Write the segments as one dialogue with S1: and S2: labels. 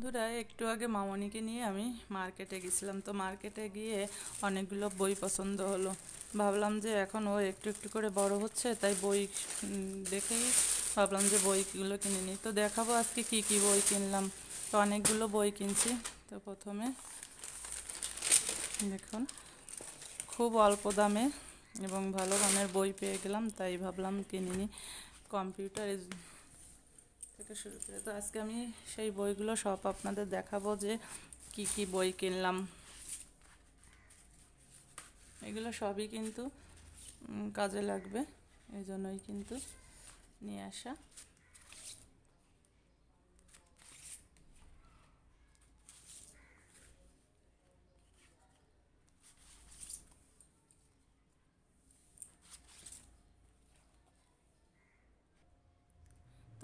S1: বন্ধুরা, একটু আগে মামনিকে নিয়ে আমি মার্কেটে গেছিলাম। তো মার্কেটে গিয়ে অনেকগুলো বই পছন্দ হলো। ভাবলাম যে এখন ও একটু একটু করে বড় হচ্ছে, তাই বই দেখেই ভাবলাম যে বইগুলো কিনে নিই। তো দেখাবো আজকে কি কি বই কিনলাম। তো অনেকগুলো বই কিনছি। তো প্রথমে দেখুন, খুব অল্প দামে এবং ভালো দামের বই পেয়ে গেলাম, তাই ভাবলাম কিনে নিই। কম্পিউটার থেকে শুরু করে। তো আজকে আমি সেই বইগুলো সব আপনাদের দেখাবো যে কি কি বই কিনলাম। এগুলো সবই কিন্তু কাজে লাগবে, এই জন্যই কিন্তু নিয়ে আসা।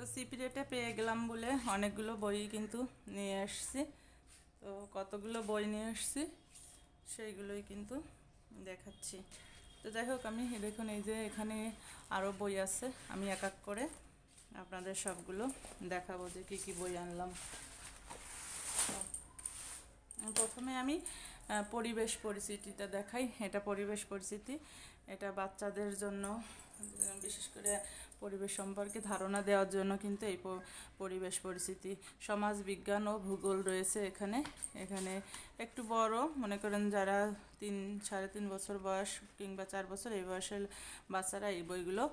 S1: তো সিপি রেটে পেয়ে গেলাম বলে অনেকগুলো বই কিন্তু নিয়ে আসছি। তো কতগুলো বই নিয়ে আসছি, সেইগুলোই কিন্তু দেখাচ্ছি। তো যাই হোক, আমি দেখুন এই যে এখানে আরও বই আছে, আমি এক এক করে আপনাদের সবগুলো দেখাবো যে কী কী বই আনলাম। প্রথমে আমি পরিবেশ পরিস্থিতিটা দেখাই। এটা পরিবেশ পরিস্থিতি, এটা বাচ্চাদের জন্য, বিশেষ করে পরিবেশ সম্পর্কে ধারণা দেওয়ার জন্য কিন্তু এই পরিবেশ পরিস্থিতি, সমাজ বিজ্ঞান ও ভূগোল রয়েছে এখানে। এখানে একটু বড়, মনে করেন যারা তিন, সাড়ে তিন বছর বয়স কিংবা চার বছর এই বয়সের বাচ্চারা এই বইগুলো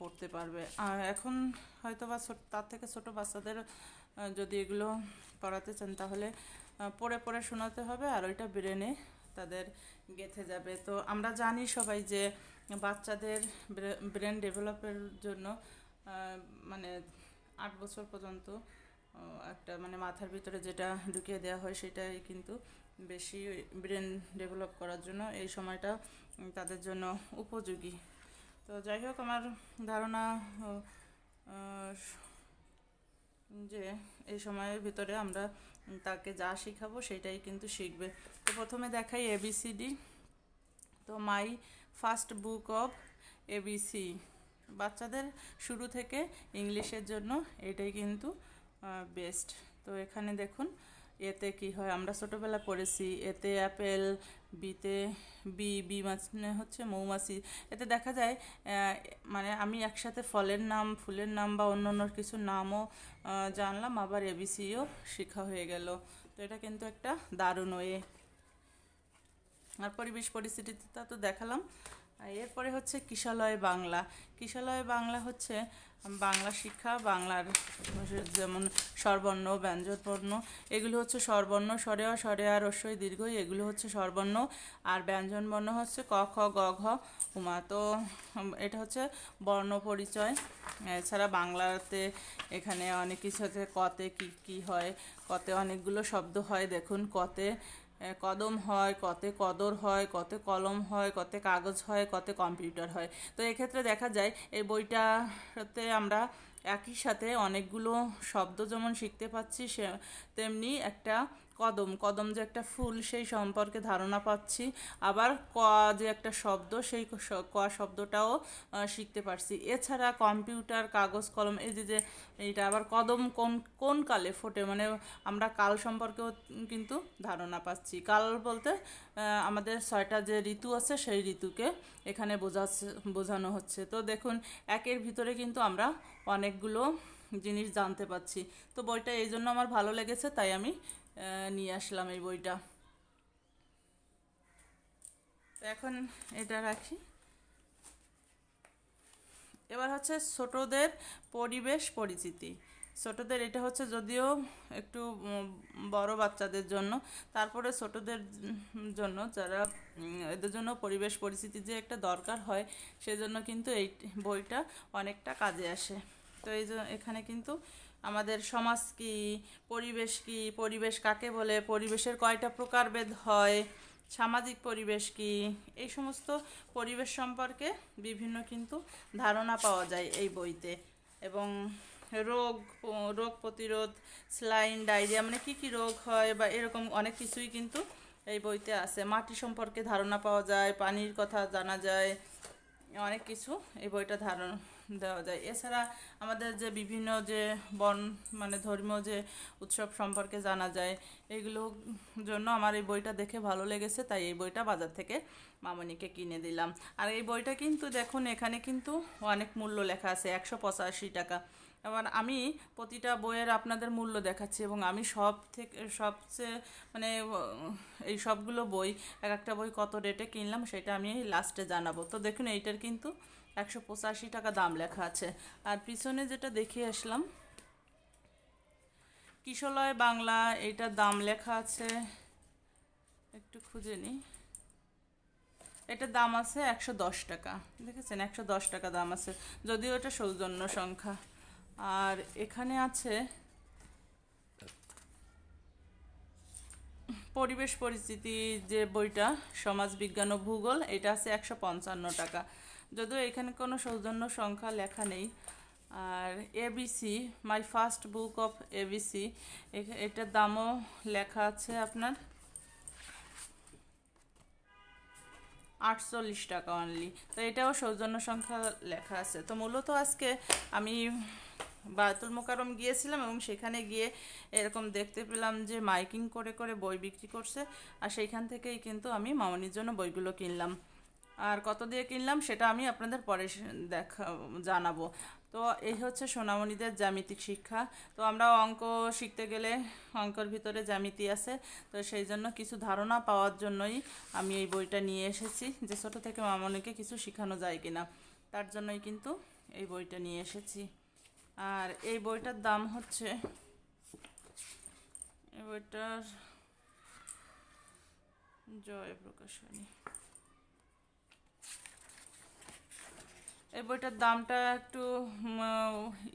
S1: পড়তে পারবে। আর এখন হয়তো বা তার থেকে ছোট বাচ্চাদের যদি এগুলো পড়াতে চান তাহলে পড়ে পড়ে শোনাতে হবে আর ওইটা ব্রেনে তাদের গেঁথে যাবে। তো আমরা জানি সবাই যে বাচ্চাদের ব্রেন ডেভেলপের জন্য মানে আট বছর পর্যন্ত একটা মানে মাথার ভিতরে যেটা ঢুকিয়ে দেওয়া হয় সেটাই কিন্তু বেশি ব্রেন ডেভেলপ করার জন্য এই সময়টা তাদের জন্য উপযোগী। তো যাই হোক, আমার ধারণা যে এই সময়ের ভিতরে আমরা তাকে যা শেখাবো সেটাই কিন্তু শিখবে। তো প্রথমে দেখাই এবিসিডি তো my first book of ABC বাচ্চাদের শুরু থেকে ইংলিশের জন্য এটাই কিন্তু বেস্ট তো এখানে দেখুন, এতে কি হয়? আমরা ছোটোবেলা পড়েছি, এতে অ্যাপেল, বিতে বি বি মানে হচ্ছে মৌমাছি। এতে দেখা যায় মানে আমি একসাথে ফলের নাম, ফুলের নাম বা অন্য অন্য কিছু নামও জানলাম, আবার এবিসিও শেখা হয়ে গেল। তো এটা কিন্তু একটা দারুণ ওয়ে আর পরিবেশ পরিস্থিতিটা তো দেখালাম। আর এরপরে হচ্ছে কিশালয় বাংলা। কিশালয় বাংলা হচ্ছে বাংলা শিক্ষা, বাংলার যেমন স্বরবর্ণ, ব্যঞ্জনবর্ণ, এগুলো হচ্ছে স্বরবর্ণ, স্বরেয়া স্বরেয়া, রস্যই, দীর্ঘই, এগুলো হচ্ছে স্বরবর্ণ। আর ব্যঞ্জনবর্ণ হচ্ছে ক, খ, গ, ঘ, উমা। তো এটা হচ্ছে বর্ণ পরিচয়। এছাড়া বাংলাতে এখানে অনেক কিছু হচ্ছে কতে কি কি হয়, কতে অনেকগুলো শব্দ হয়। দেখুন, কতে কদম হয়, কতে কদর হয়, কতে কলম হয়, কতে কাগজ হয়, কতে কম্পিউটার হয়। তো এক্ষেত্রে দেখা যায়, এই বইটাতে আমরা একই সাথে অনেকগুলো শব্দ যেমন শিখতে পাচ্ছি, সে, তেমনি একটা কদম কদম যে একটা ফুল সেই সম্পর্কে ধারণা পাচ্ছি। আবার ক যে একটা শব্দ সেই ক শব্দটাও শিখতে পারছি। এছাড়া কম্পিউটার, কাগজ, কলম, এই যে যে এইটা আবার কদম কোন কোন কালে ফোটে? মানে আমরা কাল সম্পর্কেও কিন্তু ধারণা পাচ্ছি। কাল বলতে আমাদের ছয়টা যে ঋতু আছে সেই ঋতুকে এখানে বোঝাচ্ছে, বোঝানো হচ্ছে। তো দেখুন, একের ভিতরে কিন্তু আমরা অনেকগুলো জিনিস জানতে পাচ্ছি। তো বইটা এই জন্য আমার ভালো লেগেছে, তাই আমি নিয়ে আসলাম এই বইটা। এখন এটা রাখি। এবার হচ্ছে ছোটদের পরিবেশ পরিচিতি। ছোটদের এটা হচ্ছে যদিও একটু বড় বাচ্চাদের জন্য, তারপরে ছোটদের জন্য যারা এদের জন্য পরিবেশ পরিস্থিতি যে একটা দরকার হয়, সেজন্য কিন্তু এই বইটা অনেকটা কাজে আসে। তো এই এখানে কিন্তু আমাদের সমাজ কি, পরিবেশ কি, পরিবেশ কাকে বলে, পরিবেশের কয়টা প্রকারভেদ হয়, সামাজিক পরিবেশ কি, এই সমস্ত পরিবেশ সম্পর্কে বিভিন্ন কিন্তু ধারণা পাওয়া যায় এই বইতে। এবং রোগ রোগ প্রতিরোধ, স্লাইন, ডায়রিয়া মানে কী কী রোগ হয় বা এরকম অনেক কিছুই কিন্তু এই বইতে আছে। মাটি সম্পর্কে ধারণা পাওয়া যায়, পানির কথা জানা যায়, অনেক কিছু এই বইটা ধারণ দেওয়া যায়। এছাড়া আমাদের যে বিভিন্ন যে বন মানে ধর্মীয় যে উৎসব সম্পর্কে জানা যায়, এগুলো জন্য আমার এই বইটা দেখে ভালো লেগেছে, তাই এই বইটা বাজার থেকে মামনিকে কিনে দিলাম। আর এই বইটা কিন্তু দেখুন, এখানে কিন্তু অনেক মূল্য লেখা আছে, একশো পঁচাশি টাকা। এবার আমি প্রতিটা বইয়ের আপনাদের মূল্য দেখাচ্ছি এবং আমি সব থেকে, সবচেয়ে মানে এই সবগুলো বই, এক একটা বই কত রেটে কিনলাম, সেটা আমি লাস্টে জানাব। তো দেখুন, এইটার কিন্তু একশো পঁচাশি টাকা দাম লেখা আছে। আর পিছনে যেটা দেখিয়ে আসলাম, কিশলয় বাংলা এইটার দাম লেখা আছে, একটু খুঁজে নিই এটার দাম আছে একশো দশ টাকা, দেখেছেন? একশো দশ টাকা দাম আছে, যদিও এটা সৌজন্য সংখ্যা। আর এখানে আছে, পরিবেশ পরিস্থিতি যে বইটা, সমাজ বিজ্ঞান ও ভূগোল, এটা আছে একশো পঞ্চান্ন টাকা। যদিও এখানে কোনো সৌজন্য সংখ্যা লেখা নেই। আর ABC my first book of ABC এটার দামও লেখা আছে আপনার আটচল্লিশ টাকা অনলি তো এটাও সৌজন্য সংখ্যা লেখা আছে। তো মূলত আজকে আমি বায়তুল মোকারম গিয়েছিলাম এবং সেখানে গিয়ে এরকম দেখতে পেলাম যে মাইকিং করে করে বই বিক্রি করছে। আর সেইখান থেকেই কিন্তু আমি মামনির জন্য বইগুলো কিনলাম। আর কত দিয়ে কিনলাম সেটা আমি আপনাদের পরে দেখা, জানাব। তো এই হচ্ছে সোনামণিদের জ্যামিতিক শিক্ষা। তো আমরা অঙ্ক শিখতে গেলে অঙ্কর ভিতরে জ্যামিতি আছে। তো সেই জন্য কিছু ধারণা পাওয়ার জন্যই আমি এই বইটা নিয়ে এসেছি যে ছোটো থেকে মামনিকে কিছু শেখানো যায় কিনা। তার জন্যই কিন্তু এই বইটা নিয়ে এসেছি। আর এই বইটার দাম হচ্ছে, এই বইটার জয় প্রকাশনী এই বইটার দামটা একটু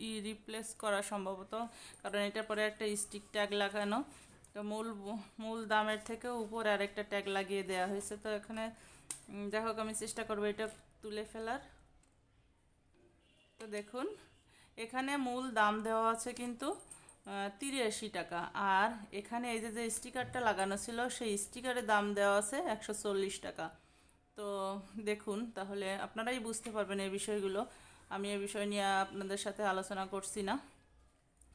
S1: ই রিপ্লেস করা সম্ভবত, কারণ এটার পরে একটা স্টিক ট্যাগ লাগানো। তো মূল মূল দামের থেকে উপরে আরেকটা ট্যাগ লাগিয়ে দেওয়া হয়েছে। তো এখানে যাই হোক, আমি চেষ্টা করব এটা তুলে ফেলার। তো দেখুন, এখানে মূল দাম দেওয়া আছে কিন্তু তিরাশি টাকা। আর এখানে এই যে যে স্টিকারটা লাগানো ছিল, সেই স্টিকারের দাম দেওয়া আছে একশো চল্লিশ টাকা। তো দেখুন, তাহলে আপনারাই বুঝতে পারবেন এই বিষয়গুলো। আমি এই বিষয় নিয়ে আপনাদের সাথে আলোচনা করছি না।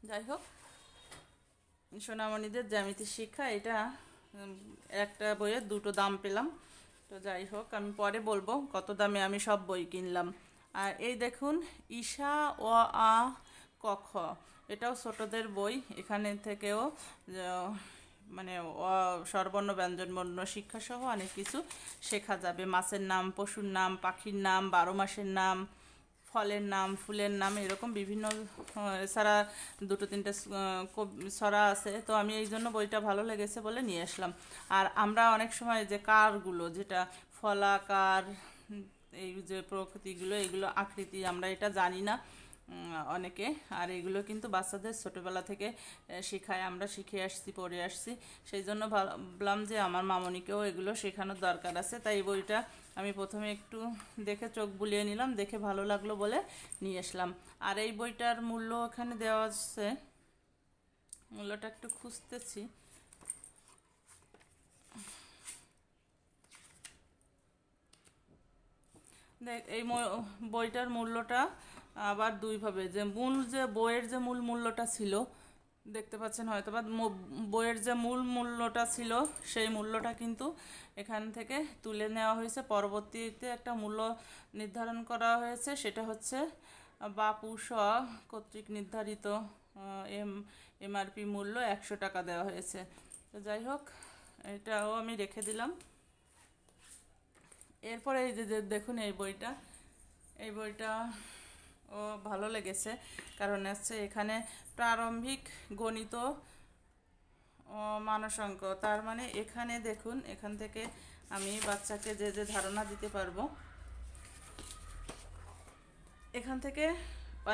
S1: যাই হোক, সোনামণিদের জ্যামিতি শিক্ষা, এটা একটা বইয়ের দুটো দাম পেলাম। তো যাই হোক, আমি পরে বলব কত দামে আমি সব বই কিনলাম। আর এই দেখুন, ঈশা ও আ ক খ, এটাও ছোটদের বই। এখানে থেকেও মানে স্বরবর্ণ, ব্যঞ্জনবর্ণ, শিক্ষাসহ অনেক কিছু শেখা যাবে। মাছের নাম, পশুর নাম, পাখির নাম, বারো মাসের নাম, ফলের নাম, ফুলের নাম, এরকম বিভিন্ন এছাড়া দুটো, তিনটে ছড়া আছে। তো আমি এই জন্য বইটা ভালো লেগেছে বলে নিয়ে আসলাম। আর আমরা অনেক সময় যে কারগুলো, যেটা ফলাকার, এই যে প্রকৃতিগুলো, এগুলো আকৃতি, আমরা এটা জানি না। অনেকে। আর এগুলো কিন্তু বাচ্চাদের ছোটোবেলা থেকে শেখায়। আমরা শিখে আসছি, পড়ে আসছি। সেই জন্য ভাবলাম যে আমার মামনিকেও এগুলো শেখানোর দরকার আছে। তাই বইটা আমি প্রথমে একটু দেখে চোখ বুলিয়ে নিলাম, দেখে ভালো লাগল বলে নিয়ে আসলাম। আর এই বইটার মূল্য ওখানে দেওয়া আছে, মূল্যটা একটু খুঁজতেছি। দেখ, এই বইটার মূল্যটা আবার দুইভাবে, যে মূল যে বইয়ের যে মূল মূল্যটা ছিল, দেখতে পাচ্ছেন হয়তো বা বইয়ের যে মূল মূল্যটা ছিল, সেই মূল্যটা কিন্তু এখান থেকে তুলে নেওয়া হয়েছে। পরবর্তীতে একটা মূল্য নির্ধারণ করা হয়েছে, সেটা হচ্ছে বাপু স কর্তৃক নির্ধারিত এম, এমআরপি মূল্য একশো টাকা দেওয়া হয়েছে। তো যাই হোক, এটাও আমি রেখে দিলাম। এরপরে এই যে দেখুন এই বইটা এই বইটা ও ভালো লেগেছে। কারণ হচ্ছে এখানে প্রারম্ভিক গণিত মানসাঙ্ক, তার মানে এখানে দেখুন, এখান থেকে আমি বাচ্চাকে যে যে ধারণা দিতে পারব। এখান থেকে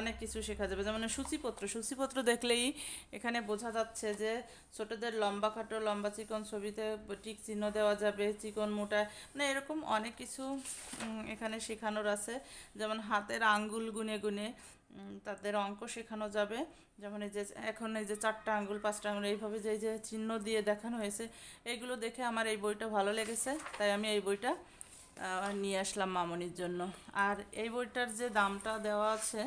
S1: অনেক কিছু শেখা যাবে। যেমন সূচিপত্র সূচিপত্র দেখলেই এখানে বোঝা যাচ্ছে যে ছোটদের লম্বা খাটো, লম্বা চিকন ছবিতে টিক চিহ্ন দেওয়া যাবে, চিকন মোটা মানে এরকম অনেক কিছু এখানে শেখানোর আছে। যেমন হাতের আঙ্গুল গুনে গুনে তাদের অঙ্ক শেখানো যাবে। যেমন এই যে, এখন এই যে চারটা আঙ্গুল, পাঁচটা আঙ্গুল, এইভাবে যে যে চিহ্ন দিয়ে দেখানো হয়েছে এইগুলো দেখে আমার এই বইটা ভালো লেগেছে। তাই আমি এই বইটা নিয়ে আসলাম মামনির জন্য। আর এই বইটার যে দামটা দেওয়া আছে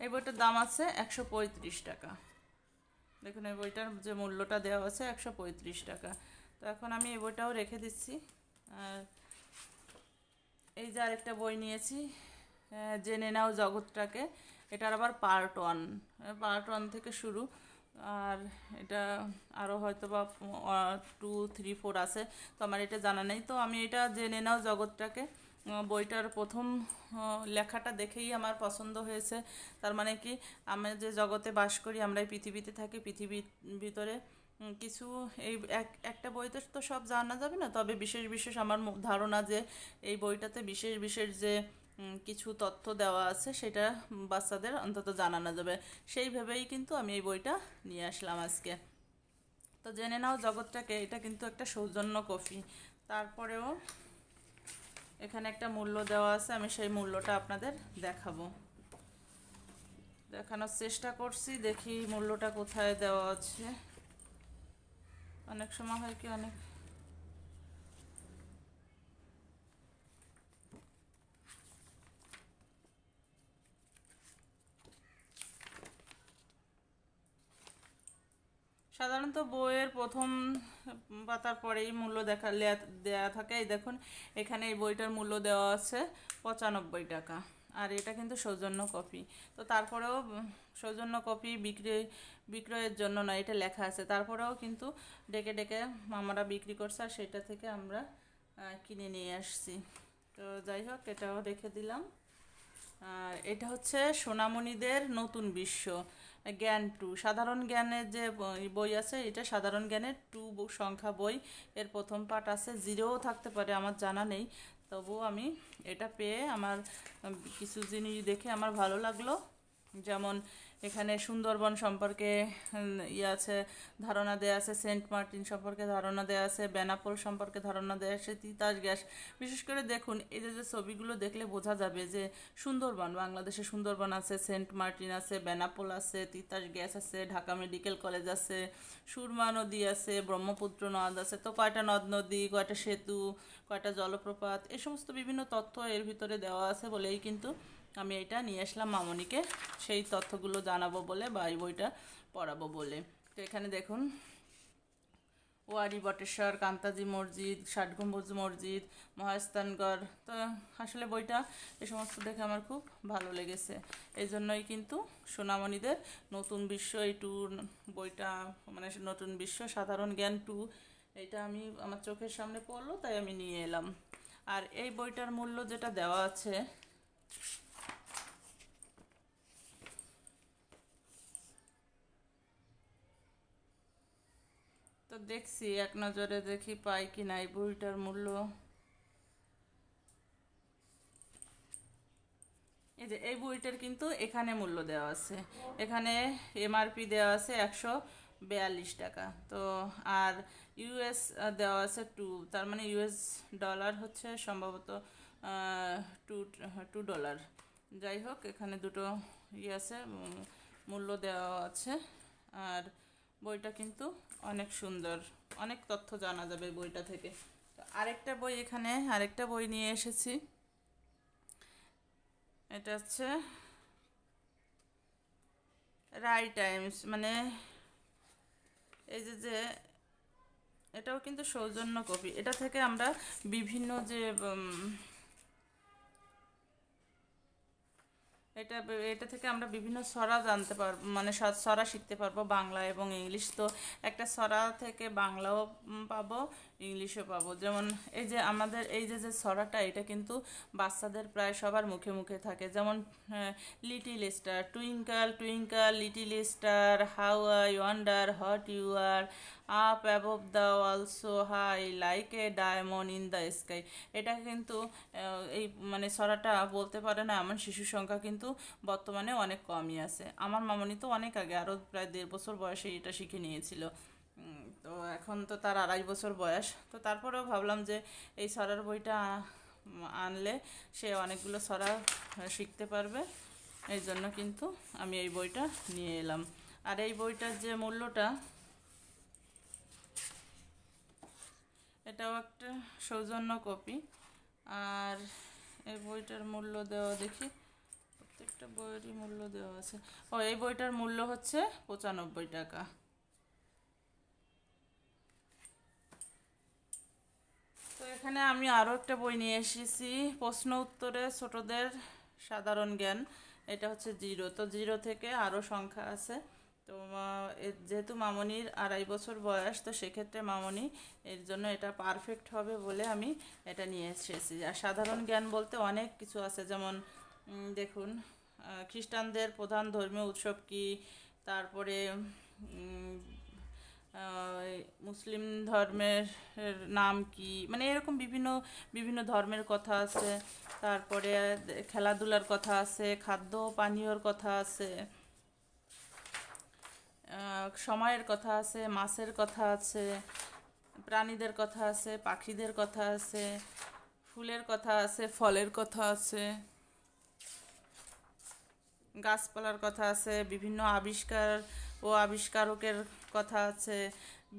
S1: এই বইটার দাম আছে একশো পঁয়ত্রিশ টাকা। দেখুন, এই বইটার যে মূল্যটা দেওয়া আছে একশো পঁয়ত্রিশ টাকা। তো এখন আমি এই বইটাও রেখে দিচ্ছি। আর এই যে আরেকটা বই নিয়েছি জেনে নাও জগৎটাকে। এটার আবার পার্ট ওয়ান পার্ট ওয়ান থেকে শুরু। আর এটা আরও হয়তো বা টু থ্রি ফোর আছে। তো আমার এটা জানা নেই। তো আমি এটা জেনে নাও জগৎটাকে। বইটার প্রথম লেখাটা দেখেই আমার পছন্দ হয়েছে। তার মানে কি, আমরা যে জগতে বাস করি, আমরা এই পৃথিবীতে থাকি, পৃথিবীর ভিতরে কিছু এই এক, একটা বইতে তো সব জানা যাবে না? তবে বিশেষ বিশেষ আমার ধারণা যে এই বইটাতে বিশেষ বিশেষ যে কিছু তথ্য দেওয়া আছে, সেটা বাচ্চাদের অন্তত জানানো যাবে। সেই ভেবেই কিন্তু আমি এই বইটা নিয়ে আসলাম আজকে। তো জেনে নাও জগৎটাকে, এটা কিন্তু একটা সৌজন্য কফি। তারপরেও এখানে একটা মূল্য দেওয়া আছে, আমি সেই মূল্যটা আপনাদের দেখাবো। দেখানোর চেষ্টা করছি, দেখি মূল্যটা কোথায় দেওয়া আছে। অনেক সময় হয় কি, অনেক সাধারণত বইয়ের প্রথম পাতার পরেই মূল্য দেখা দেয়া থাকে। এই দেখুন, এখানে এই বইটার মূল্য দেওয়া আছে পঁচানব্বই টাকা। আর এটা কিন্তু সৌজন্য কপি। তো তারপরেও, সৌজন্য কপি বিক্রি, বিক্রয়ের জন্য নয় এটা লেখা আছে। তারপরেও কিন্তু ডেকে ডেকে মামারা বিক্রি করছে, আর সেটা থেকে আমরা কিনে নিয়ে আসছি। তো যাই হোক, এটাও রেখে দিলাম। আর এটা হচ্ছে সোনামণিদের নতুন বিশ্ব। জ্ঞান টু। সাধারণ জ্ঞানের যে বই- আছে, এটা সাধারণ জ্ঞানের টু সংখ্যা বই। এর প্রথম পার্ট আছে, জিরোও থাকতে পারে, আমার জানা নেই। তবুও আমি এটা পেয়ে আমার কিছু জিনিস দেখে আমার ভালো লাগল। যেমন এখানে সুন্দরবন সম্পর্কে ইয়ে আছে, ধারণা দেওয়া আছে, সেন্ট মার্টিন সম্পর্কে ধারণা দেওয়া আছে, বেনাপোল সম্পর্কে ধারণা দেওয়া আছে, তিতাস গ্যাস। বিশেষ করে দেখুন, এই যে ছবিগুলো দেখলে বোঝা যাবে যে সুন্দরবন, বাংলাদেশে সুন্দরবন আছে, সেন্ট মার্টিন আছে, বেনাপোল আছে, তিতাস গ্যাস আছে, ঢাকা মেডিকেল কলেজ আছে, সুরমা নদী আছে, ব্রহ্মপুত্র নদ আছে, তো কয়টা নদ নদী, কয়টা সেতু, কয়টা জলপ্রপাত এই সমস্ত বিভিন্ন তথ্য এর ভিতরে দেওয়া আছে বলেই কিন্তু আমি এটা নিয়ে আসলাম মামনিকে। সেই তথ্যগুলো জানাব বলে বা এই বইটা পড়াবো বলে। তো এখানে দেখুন, ওয়ারি, বটেশ্বর, কান্তাজি মসজিদ, ষাট গম্বুজ মসজিদ, মহাস্থানগড়। তো আসলে বইটা এ সমস্ত দেখে আমার খুব ভালো লেগেছে। এই জন্যই কিন্তু সোনামণিদের নতুন বিশ্ব, এই টু বইটা মানে নতুন বিশ্ব, সাধারণ জ্ঞান টু এটা আমি আমার চোখের সামনে পড়ল, তাই আমি নিয়ে এলাম। আর এই বইটার মূল্য যেটা দেওয়া আছে দেখছি, এক নজরে দেখি পাই কি না এই বইটার মূল্য। এই যে, এই বইটার কিন্তু এখানে মূল্য দেওয়া আছে। এখানে এমআরপি দেওয়া আছে একশো বিয়াল্লিশ টাকা। তো আর ইউএস দেওয়া আছে টু তার মানে ইউএস ডলার হচ্ছে সম্ভবত টু টু ডলার যাই হোক, এখানে দুটো ইয়ে আছে মূল্য দেওয়া আছে। আর বইটা কিন্তু অনেক সুন্দর। অনেক তথ্য জানা যাবে বইটা থেকে। তো আরেকটা বই এখানে, আরেকটা বই নিয়ে এসেছি। এটা হচ্ছে রাই টাইমস মানে এই যে যে এটাও কিন্তু সৌজন্য কপি। এটা থেকে আমরা বিভিন্ন যে এটা এটা থেকে আমরা বিভিন্ন সরা জানতে পারব মানে সরা শিখতে পারব বাংলা এবং ইংলিশ। তো একটা সরা থেকে বাংলাও পাবো। ইংলিশও পাবো। যেমন এই যে আমাদের, এই যে যে ছড়াটা, এটা কিন্তু বাচ্চাদের প্রায় সবার মুখে মুখে থাকে। যেমন little star twinkle twinkle little star how I wonder what you are up above the also high like a diamond in the sky এটা কিন্তু এই মানে ছড়াটা বলতে পারে না, এমন শিশুর সংখ্যা কিন্তু বর্তমানে অনেক কমই আছে। আমার মামনি তো অনেক আগে আরও প্রায় দেড় বছর বয়সে এটা শিখে নিয়েছিল। তো এখন তো তার আড়াই বছর বয়স। তো তারপরেও ভাবলাম যে এই সরার বইটা আনলে সে অনেকগুলো সরা শিখতে পারবে। এই জন্য কিন্তু আমি এই বইটা নিয়ে এলাম। আর এই বইটার যে মূল্যটা, এটাও একটা সৌজন্য কপি। আর এই বইটার মূল্য দেওয়া দেখি, প্রত্যেকটা বইয়েরই মূল্য দেওয়া আছে। ও, এই বইটার মূল্য হচ্ছে পঁচানব্বই টাকা। এখানে আমি আরও একটা বই নিয়ে এসেছি, প্রশ্ন উত্তরে ছোটদের সাধারণ জ্ঞান, এটা হচ্ছে জিরো। তো জিরো থেকে আরও সংখ্যা আছে। তো যেহেতু মামনির আড়াই বছর বয়স, তো সেক্ষেত্রে মামনি এর জন্য এটা পারফেক্ট হবে বলে আমি এটা নিয়ে এসেছি। আর সাধারণ জ্ঞান বলতে অনেক কিছু আছে, যেমন দেখুন খ্রিস্টানদের প্রধান ধর্মীয় উৎসব কি? তারপরে মুসলিম ধর্মের নাম কি? মানে এরকম বিভিন্ন বিভিন্ন ধর্মের কথা আছে। তারপরে খেলাধুলার কথা আছে, খাদ্য পানীয়র কথা আছে। সময়ের কথা আছে, মাছের কথা আছে, প্রাণীদের কথা আছে, পাখিদের কথা আছে, ফুলের কথা আছে, ফলের কথা আছে। গাছপালার কথা আছে, বিভিন্ন আবিষ্কার ও আবিষ্কারকের কথা আছে,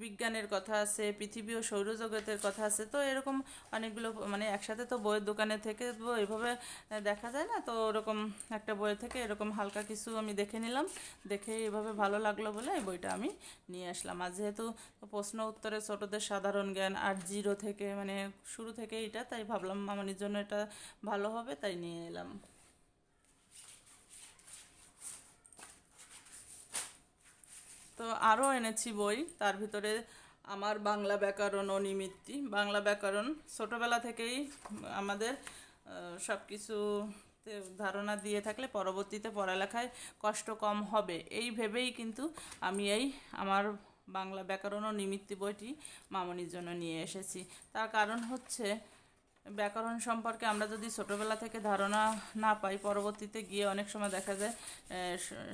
S1: বিজ্ঞানের কথা আছে, পৃথিবী ও সৌরজগতের কথা আছে। তো এরকম অনেকগুলো মানে একসাথে তো বইয়ের দোকানে থেকে এভাবে দেখা যায় না? তো ওরকম একটা বই থেকে এরকম হালকা কিছু আমি দেখে নিলাম। দেখে এভাবে ভালো লাগল বলে এই বইটা আমি নিয়ে আসলাম। আর যেহেতু প্রশ্ন উত্তরে ছোটদের সাধারণ জ্ঞান আর জিরো থেকে মানে শুরু থেকে এটা তাই ভাবলাম মামনির জন্য এটা ভালো হবে, তাই নিয়ে এলাম। তো আরও এনেছি বই। তার ভিতরে আমার বাংলা ব্যাকরণ ও নিমিত্তি। বাংলা ব্যাকরণ ছোটোবেলা থেকেই আমাদের সব কিছু ধারণা দিয়ে থাকলে পরবর্তীতে পড়ালেখায় কষ্ট কম হবে। এই ভেবেই কিন্তু আমি এই আমার বাংলা ব্যাকরণ ও নিমিত্তি বইটি মামনির জন্য নিয়ে এসেছি। তার কারণ হচ্ছে ব্যাকরণ সম্পর্কে আমরা যদি ছোটোবেলা থেকে ধারণা না পাই, পরবর্তীতে গিয়ে অনেক সময় দেখা যায়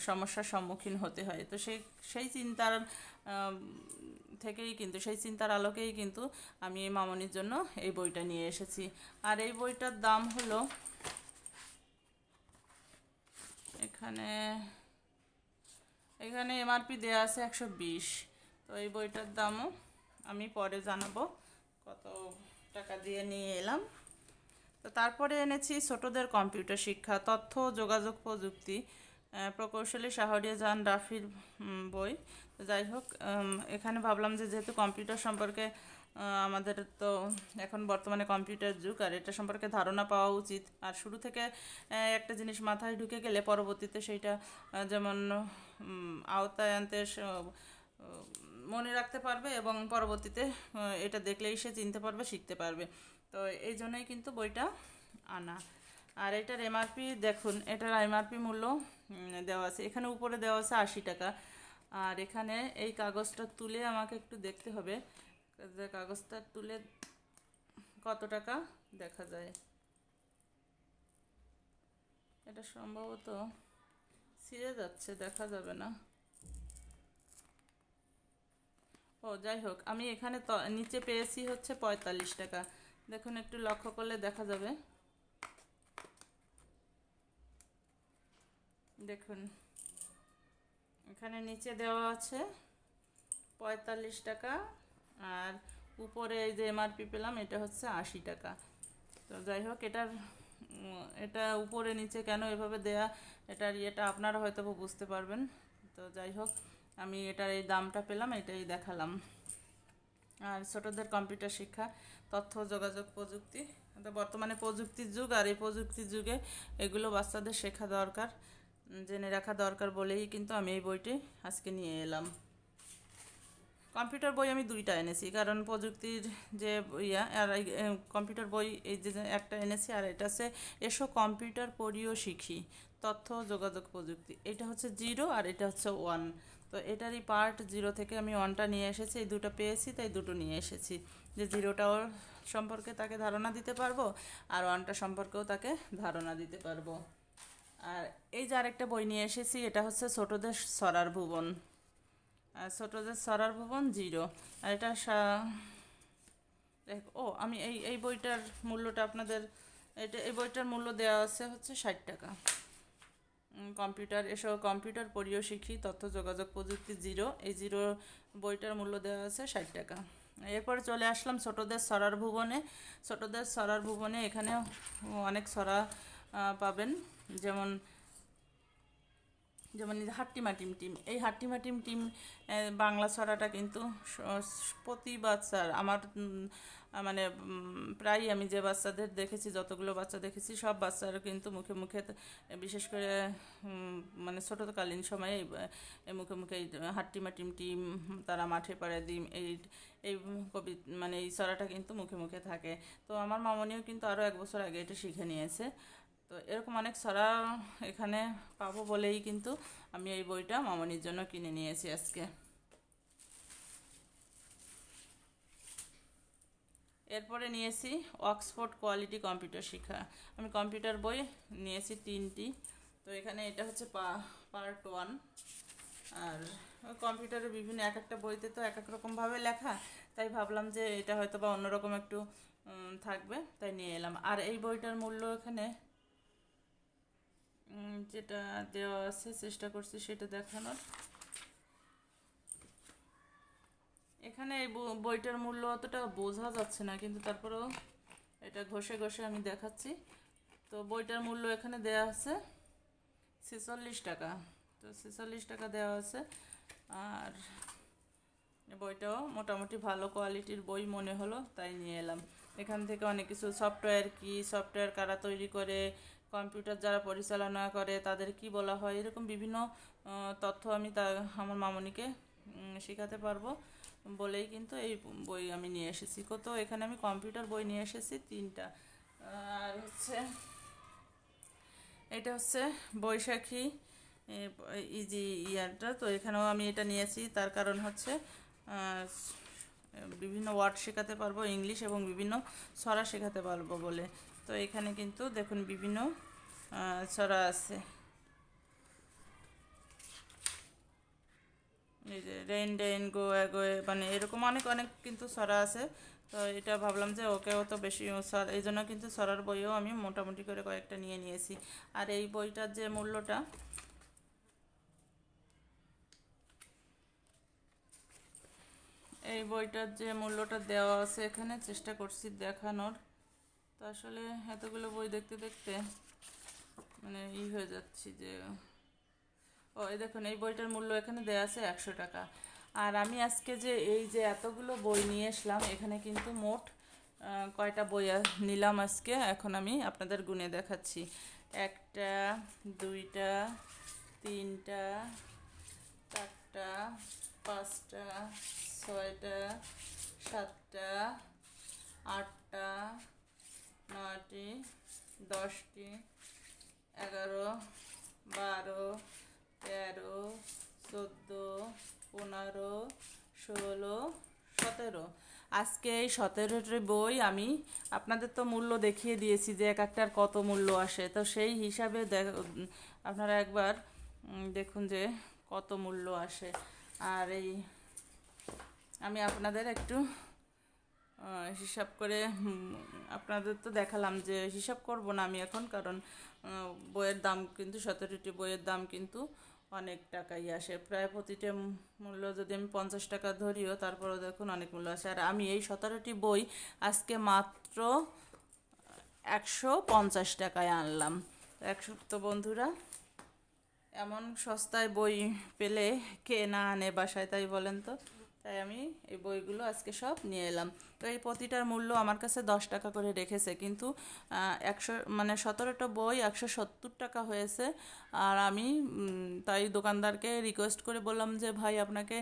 S1: সমস্যার সম্মুখীন হতে হয়। তো সেই সেই চিন্তার থেকেই কিন্তু, সেই চিন্তার আলোকেই কিন্তু আমি এই মামনির জন্য এই বইটা নিয়ে এসেছি। আর এই বইটার দাম হলো এখানে এখানে এমআরপি দেওয়া আছে একশো বিশ। তো এই বইটার দামও আমি পরে জানাব কত টাকা দিয়ে নিয়ে এলাম। তো তারপরে এনেছি ছোটদের কম্পিউটার শিক্ষা, তথ্য, যোগাযোগ প্রযুক্তি প্রকৌশলী শাহরিয়া জাহান রাফির বই। যাই হোক এখানে ভাবলাম যে যেহেতু কম্পিউটার সম্পর্কে আমাদের তো এখন বর্তমানে কম্পিউটার যুগ, আর এটা সম্পর্কে ধারণা পাওয়া উচিত। আর শুরু থেকে একটা জিনিস মাথায় ঢুকে গেলে পরবর্তীতে সেইটা যেমন আওতায় আনতে মনে রাখতে পারবে এবং পরবর্তীতে এটা দেখলেই সে চিনতে পারবে, শিখতে পারবে। তো এই জন্যই কিন্তু বইটা আনা। আর এটার এমআরপি, দেখুন, এটার এমআরপি মূল্য দেওয়া আছে। এখানে উপরে দেওয়া আছে আশি টাকা। আর এখানে এই কাগজটা তুলে আমাকে একটু দেখতে হবে। কাগজটা তুলে কত টাকা দেখা যায়। এটা সম্ভবত ছিঁড়ে যাচ্ছে, দেখা যাবে না। ও যাই হোক আমি এখানে নিচে পেয়েছি হচ্ছে পঁয়তাল্লিশ টাকা। দেখুন, একটু লক্ষ্য করলে দেখা যাবে। দেখুন, এখানে নিচে দেওয়া আছে পঁয়তাল্লিশ টাকা, আর উপরে এই যে এমআরপি পেলাম, এটা হচ্ছে আশি টাকা। তো যাই হোক এটার এটা উপরে নিচে কেন এভাবে দেয়া, এটার ইয়েটা আপনারা হয়তো বুঝতে পারবেন। তো যাই হোক আমি এটার এই দামটা পেলাম, এটাই দেখালাম। আর ছোটদের কম্পিউটার শিক্ষা, তথ্য, যোগাযোগ, প্রযুক্তি বর্তমানে প্রযুক্তির যুগ, আর এই প্রযুক্তির যুগে এগুলো বাচ্চাদের শেখা দরকার, জেনে রাখা দরকার বলেই কিন্তু আমি এই বইটি আজকে নিয়ে এলাম। কম্পিউটার বই আমি দুইটা এনেছি, কারণ প্রযুক্তির যে ইয়া, আর কম্পিউটার বই, এই যে যে একটা এনেছি, আর এটা হচ্ছে এসো কম্পিউটার পড়িও শিখি, তথ্য, যোগাযোগ, প্রযুক্তি। এটা হচ্ছে জিরো, আর এটা হচ্ছে ওয়ান। তো এটারই পার্ট জিরো থেকে আমি ওয়ানটা নিয়ে এসেছি, এই দুটো পেয়েছি, তাই দুটো নিয়ে এসেছি। যে জিরোটাও সম্পর্কে তাকে ধারণা দিতে পারব, আর ওয়ানটা সম্পর্কেও তাকে ধারণা দিতে পারব। আর এই যে আরেকটা বই নিয়ে এসেছি, এটা হচ্ছে ছোটদের সরার ভুবন। আর ছোটদের সরার ভুবন জিরো আর এটা দেখ, ও, আমি এই এই বইটার মূল্যটা আপনাদের, এটা, এই বইটার মূল্য দেওয়া আছে হচ্ছে ষাট টাকা। কম্পিউটার, এসব কম্পিউটার পড়িও শিখি, তথ্য যোগাযোগ প্রযুক্তি জিরো। এই জিরো বইটার মূল্য দেওয়া আছে ষাট টাকা। এরপর চলে আসলাম ছোটদের সরার ভুবনে। ছোটদের সরার ভুবনে এখানে অনেক সরা পাবেন। যেমন যেমন এই যে হাট্টিমা টিম টিম, এই হাট্টিমা টিম টিম বাংলা ছড়াটা কিন্তু প্রতি বাচ্চার, আমার মানে প্রায় আমি যে বাচ্চাদের দেখেছি, যতগুলো বাচ্চা দেখেছি, সব বাচ্চার কিন্তু মুখে মুখে বিশেষ করে মানে ছোটকালীন সময়ে এই মুখে মুখে এই হাট্টিমা টিম টিম, তারা মাঠে পাড়ে ডিম এই এই কবি মানে এই ছড়াটা কিন্তু মুখে মুখে থাকে। তো আমার মামনিও কিন্তু আরও এক বছর আগে এটা শিখে নিয়েছে। তো এরকম অনেক ছড়া এখানে পাবো বলেই কিন্তু আমি এই বইটা মামনির জন্য কিনে নিয়েছি আজকে। এরপরে নিয়েছি অক্সফোর্ড কোয়ালিটি কম্পিউটার শিক্ষা। আমি কম্পিউটার বই নিয়েছি তিনটি। তো এখানে এটা হচ্ছে পার্ট ওয়ান আর কম্পিউটারের বিভিন্ন এক একটা বইতে তো এক এক রকমভাবে লেখা। তাই ভাবলাম যে এটা হয়তো বা অন্যরকম একটু থাকবে, তাই নিয়ে এলাম। আর এই বইটার মূল্য এখানে যেটা দেওয়া আছে, চেষ্টা করছি সেটা দেখানোর। এখানে এই বইটার মূল্য অতটা বোঝা যাচ্ছে না, কিন্তু তারপরেও এটা ঘষে ঘষে আমি দেখাচ্ছি। তো বইটার মূল্য এখানে দেওয়া আছে ছেচল্লিশ টাকা। তো ছেচল্লিশ টাকা দেওয়া আছে। আর বইটাও মোটামুটি ভালো কোয়ালিটির বই মনে হলো, তাই নিয়ে এলাম। এখান থেকে অনেক কিছু সফটওয়্যার কি, সফটওয়্যার কারা তৈরি করে কম্পিউটার যারা পরিচালনা করে, তাদের কি বলা হয়? এরকম বিভিন্ন তথ্য আমি তা, আমার মামনিকে শেখাতে পারব বলেই কিন্তু এই বই আমি নিয়ে এসেছি। কত এখানে আমি কম্পিউটার বই নিয়ে এসেছি, তিনটা। আর হচ্ছে, এটা হচ্ছে বৈশাখী ইজি ইয়ারটা। তো এখানেও আমি এটা নিয়েছি। তার কারণ হচ্ছে বিভিন্ন ওয়ার্ড শেখাতে পারব, ইংলিশ এবং বিভিন্ন ছড়া শেখাতে পারব বলে। তো এখানে কিন্তু দেখুন বিভিন্ন ছড়া আছে। এই যে রেইন ডেইন গো গোয়ে মানে এরকম অনেক অনেক কিন্তু ছড়া আছে। তো এটা ভাবলাম যে ওকেও তো বেশি এই জন্য কিন্তু ছড়ার বইও আমি মোটামুটি করে কয়েকটা নিয়ে নিয়েছি। আর এই বইটার যে মূল্যটা, এই বইটার যে মূল্যটা দেওয়া আছে এখানে, চেষ্টা করছি দেখানোর। তো আসলে এতগুলো বই দেখতে দেখতে মানে ই হয়ে যাচ্ছি যে, ও, এই দেখুন, এই বইটার মূল্য এখানে দেওয়া আছে একশো টাকা। আর আমি আজকে যে এই যে এতগুলো বই নিয়ে আসলাম এখানে কিন্তু মোট কয়টা বই নিলাম আজকে? এখন আমি আপনাদের গুণে দেখাচ্ছি। একটা, দুইটা, তিনটা, চারটা, পাঁচটা, ছয়টা, সাতটা, আটটা নয়টি, দশটি, এগারো, বারো, তেরো, চোদ্দ, পনেরো, ষোলো, সতেরো। আজকে এই সতেরোটি বই আমি আপনাদের তো মূল্য দেখিয়ে দিয়েছি যে এক একটার কত মূল্য আসে। তো সেই হিসাবে দেখ- আপনারা একবার দেখুন যে কত মূল্য আসে। আর এই, আমি আপনাদের একটু হিসাব করে আপনাদের তো দেখালাম যে হিসাব করব না আমি এখন, কারণ বইয়ের দাম কিন্তু, সতেরোটি বইয়ের দাম কিন্তু অনেক টাকাই আসে। প্রায় প্রতিটা মূল্য যদি আমি পঞ্চাশ টাকা ধরিও, তারপরেও দেখুন অনেক মূল্য আসে। আর আমি এই সতেরোটি বই আজকে মাত্র একশো পঞ্চাশ টাকায় আনলাম। একশো, তো বন্ধুরা, এমন সস্তায় বই পেলে কে না আনে বাসায়, তাই বলেন তো? তাই আমি এই বইগুলো আজকে সব নিয়ে এলাম। তো এই প্রতিটার মূল্য আমার কাছে দশ টাকা করে রেখেছে, কিন্তু একশো মানে সতেরোটা বই একশো সত্তর টাকা হয়েছে। আর আমি তাই দোকানদারকে রিকোয়েস্ট করে বললাম যে, ভাই, আপনাকে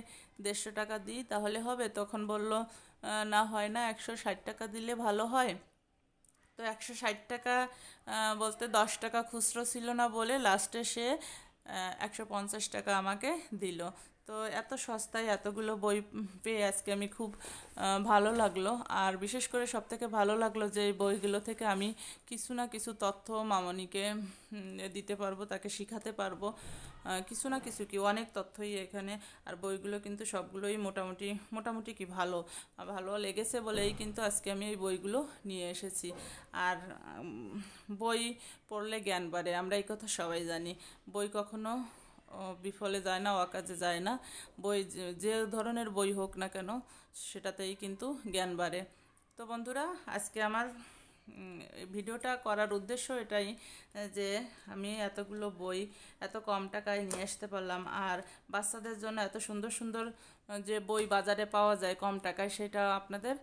S1: দেড়শো টাকা দিই, তাহলে হবে। তখন বলল না, হয় না, একশো ষাট টাকা দিলে ভালো হয়। তো একশো ষাট টাকা বলতে দশ টাকা খুচরো ছিল না বলে লাস্টে সে একশো পঞ্চাশ টাকা আমাকে দিল। তো এত সস্তায় এতগুলো বই পেয়ে আজকে আমি খুব ভালো লাগল। আর বিশেষ করে সব থেকে ভালো লাগল যে এই বইগুলো থেকে আমি কিছু না কিছু তথ্য মামনিকে দিতে পারব, তাকে শিখাতে পারব। কিছু না কিছু কি, অনেক তথ্যই এখানে। আর বইগুলো কিন্তু সবগুলোই মোটামুটি মোটামুটি কি ভালো ভালো লেগেছে বলেই কিন্তু আজকে আমি এই বইগুলো নিয়ে এসেছি। আর বই পড়লে জ্ঞান বাড়ে, আমরা এই কথা সবাই জানি। বই কখনো বিফলে যায় না অকাজে যায় না। বই যে- ধরনের বই হোক না কেন, সেটাতেই কিন্তু জ্ঞান বাড়ে। তো বন্ধুরা, আজকে আমার ভিডিওটা করার উদ্দেশ্য এটাই, যে আমি এতগুলো বই এত কম টাকায় নিয়ে আসতে পারলাম, আর বাচ্চাদের জন্য এত সুন্দর সুন্দর যে বই বাজারে পাওয়া যায় কম টাকায়, সেটা আপনাদের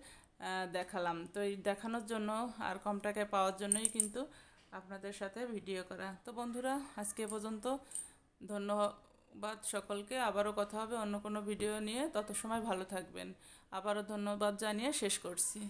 S1: দেখালাম। তো এই দেখানোর জন্য আর কম টাকায় পাওয়ার জন্যই কিন্তু আপনাদের সাথে ভিডিও করা। তো বন্ধুরা, আজকে পর্যন্ত। ধন্যবাদ সকলকে। আবারও কথা হবে অন্য কোনো ভিডিও নিয়ে। তত সময় ভালো থাকবেন। আবারও ধন্যবাদ জানিয়ে শেষ করছি।